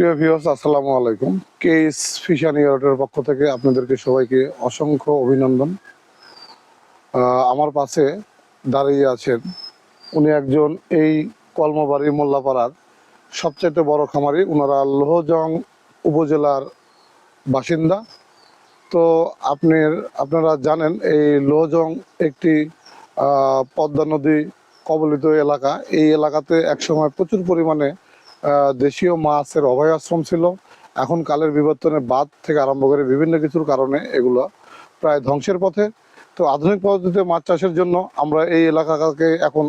প্রিয় ভিউয়ার্স আসসালামু আলাইকুম। কেস ফিশান ইয়ার্টের পক্ষ থেকে আপনাদেরকে সবাইকে অসংখ্য অভিনন্দন। আমার পাশে দাঁড়িয়ে আছেন উনি একজন এই কলমবাড়ি মোল্লাপাড়ার সবচেয়ে বড় খামারি। ওনারা লোহজং উপজেলার বাসিন্দা। তো আপনার, আপনারা জানেন এই লোহজং একটি পদ্মা নদী কবলিত এলাকা। এই এলাকাতে একসময় প্রচুর পরিমাণে দেশীয় মাছের অভয় আশ্রম ছিল। এখন কালের বিবর্তনে বাদ থেকে আরম্ভ করে বিভিন্ন কিছুর কারণে এগুলো প্রায় ধ্বংসের পথে। তো আধুনিক পদ্ধতিতে মাছ চাষের জন্য আমরা এই এলাকাকে এখন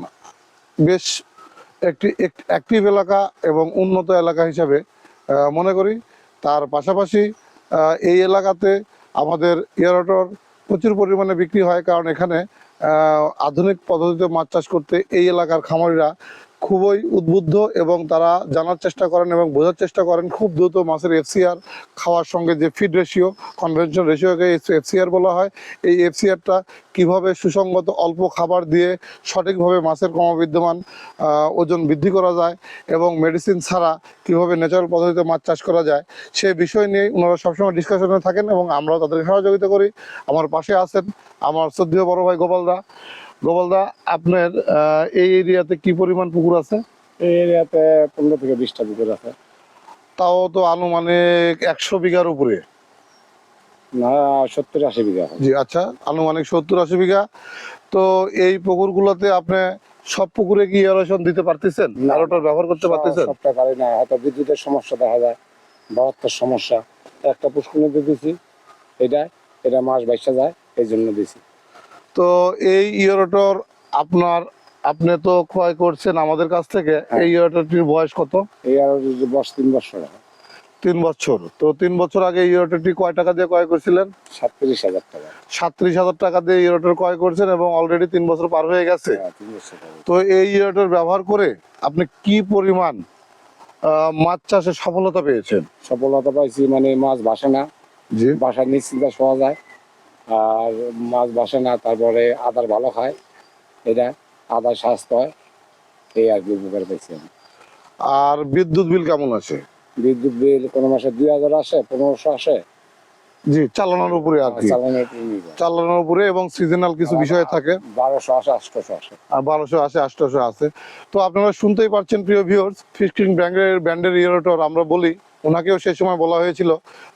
বেশ একটি অ্যাক্টিভ এলাকা এবং উন্নত এলাকা হিসাবে মনে করি। তার পাশাপাশি এই এলাকাতে আমাদের এয়ারটর প্রচুর পরিমাণে বিক্রি হয়। কারণ এখানে আধুনিক পদ্ধতিতে মাছ চাষ করতে এই এলাকার খামারিরা খুবই উদ্বুদ্ধ এবং তারা জানার চেষ্টা করেন এবং বোঝার চেষ্টা করেন খুব দ্রুত মাছের এফসিআর খাওয়ার সঙ্গে যে ফিড রেশিও কনভেনশন রেশিওকে এফসিআর বলা হয়, এই এফসিআরটা কীভাবে সুসংগত অল্প খাবার দিয়ে সঠিকভাবে মাছের ক্রমবিদ্যমান ওজন বৃদ্ধি করা যায় এবং মেডিসিন ছাড়া কীভাবে ন্যাচারাল পদ্ধতিতে মাছ চাষ করা যায়, সে বিষয় নিয়ে ওনারা সবসময় ডিসকাশনে থাকেন এবং আমরাও তাদেরকে সহযোগিতা করি। আমার পাশে আছেন আমার শ্রদ্ধেয় বড় ভাই গোপালদা। গোপালদা আপনার এই এরিয়াতে কি পরিমাণ পুকুর আছে? এই এরিয়াতে পনেরো থেকে বিশটা পুকুর আছে। তাও তো আনুমানিক একশো বিঘার উপরে। না সত্তর আশি বিঘা জি আচ্ছা আনুমানিক সত্তর আশি বিঘা। তো এই পুকুরগুলোতে আপনি সব পুকুরে কি এরোশন দিতে পারতেছেন? না। ব্যবহার করতে পারতেছেন? সবটা পারি না হয়তো বিদ্যুতের সমস্যা দেখা যায় বাহাত্তর সমস্যা। একটা পুষ্কুনিতে দিছি এটা এটা মাস বাইশা যায় এই জন্য দিছি। তো এই ইয়েরোটর আপনার আপনি তো ক্রয় করছেন আমাদের কাছ থেকে হ্যাঁ। এই ইয়েরোটরটির বয়স কত? এই বস তিন বছর তিন বছর। তো তিন বছর আগে ইয়েরোটরটি কয় টাকা দিয়ে ক্রয় করছিলেন? সাতত্রিশ হাজার টাকা। সাতত্রিশ হাজার টাকা দিয়ে ইয়েরোটর ক্রয় করছেন এবং অলরেডি তিন বছর পার হয়ে গেছে। হ্যাঁ। তো এই ইয়েরোটর ব্যবহার করে আপনি কি পরিমাণ মাছ চাষে সফলতা পেয়েছেন? সফলতা পাইছি মানে মাছ ভাসে না। জি। বাসার নিশ্চিন্তা শোয়া যায়। আর মাছ ভাসে না তারপরে আদার ভালো খায়। এটা আদার স্বাস্থ্য হয়। এই আর কি উপকার আমি। আর বিদ্যুৎ বিল কেমন আছে? বিদ্যুৎ বিল কোনো মাসে দুই হাজার আসে পনেরোশো আসে। জি চালানোর উপরে আর কি। চালানোর উপরে এবং সিজনাল কিছু বিষয় থাকে। বারোশো আসে আটশোশো আসে। আর বারোশো আছে আটশোশো আছে তো আপনারা শুনতেই পারছেন প্রিয় ভিউয়ার্স ফিশকিং ব্র্যান্ডের ব্র্যান্ডের ইয়েরোটর আমরা বলি ওনাকেও সেই সময় বলা হয়েছিল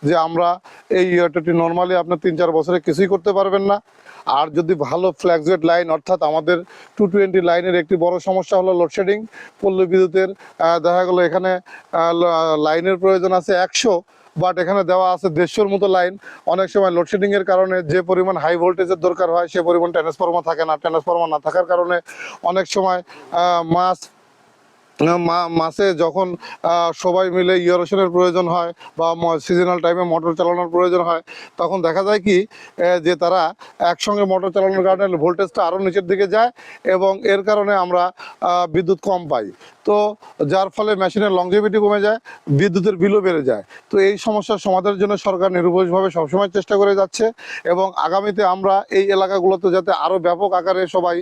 যে আমরা এই ইয়েরোটরটি নর্মালি আপনার তিন চার বছরে কিছুই করতে পারবেন না। আর যদি ভালো ফ্ল্যাগজেট লাইন অর্থাৎ আমাদের টু টোয়েন্টি লাইনের একটি বড় সমস্যা হলো লোডশেডিং পল্লী বিদ্যুতের দেখা গেলো এখানে লাইনের প্রয়োজন আছে একশো বাট এখানে দেওয়া আছে দেড়শোর মতো লাইন অনেক সময় লোডশেডিংয়ের কারণে যে পরিমাণ হাই ভোল্টেজের দরকার হয়, সে পরিমাণ ট্রান্সফরমার থাকে না। ট্রান্সফরমার না থাকার কারণে অনেক সময় মাছ মাসে যখন সবাই মিলে ইয়েরোশনের প্রয়োজন হয় বা সিজনাল টাইমে মোটর চালানোর প্রয়োজন হয়, তখন দেখা যায় কি যে তারা একসঙ্গে মোটর চালানোর কারণে ভোল্টেজটা আরও নিচের দিকে যায় এবং এর কারণে আমরা বিদ্যুৎ কম পাই। তো যার ফলে মেশিনের লংজিভিটি কমে যায়, বিদ্যুতের বিলও বেড়ে যায়। তো এই সমস্যার সমাধানের জন্য সরকার নিরুপোষভাবে সবসময় চেষ্টা করে যাচ্ছে এবং আগামীতে আমরা এই এলাকাগুলোতে যাতে আরও ব্যাপক আকারে সবাই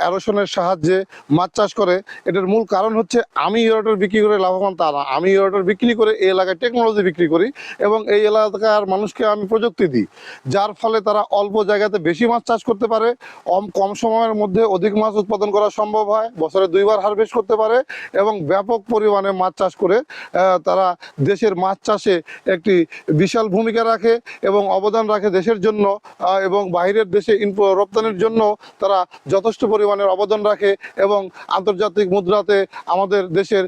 অ্যারোশনের সাহায্যে মাছ চাষ করে, এটার মূল কারণ হচ্ছে আমি ইয়েরোটার বিক্রি করে লাভবান তা না। আমি ইয়েরোটার বিক্রি করে এই এলাকায় টেকনোলজি বিক্রি করি এবং এই এলাকার মানুষকে আমি প্রযুক্তি দিই। যার ফলে তারা অল্প জায়গাতে বেশি মাছ চাষ করতে পারে কম- সময়ের মধ্যে অধিক মাছ উৎপাদন করা সম্ভব হয়, বছরে দুইবার হারভেস্ট করতে পারে এবং ব্যাপক পরিমাণে মাছ চাষ করে তারা দেশের মাছ চাষে একটি বিশাল ভূমিকা রাখে এবং অবদান রাখে দেশের জন্য এবং বাইরের দেশে রপ্তানির জন্য তারা যথেষ্ট পরিমাণের অবদান রাখে এবং আন্তর্জাতিক মুদ্রাতে আমাদের দেশের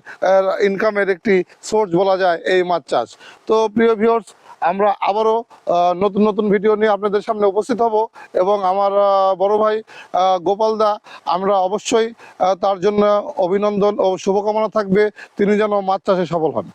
ইনকামের একটি সোর্স বলা যায় এই মাছ চাষ। তো প্রিয় ভিউর্স আমরা আবারও নতুন নতুন ভিডিও নিয়ে আপনাদের সামনে উপস্থিত হব এবং আমার বড় ভাই গোপাল দা, আমরা অবশ্যই তার জন্য অভিনন্দন ও শুভকামনা থাকবে। তিনি যেন মাছ চাষে সফল হন।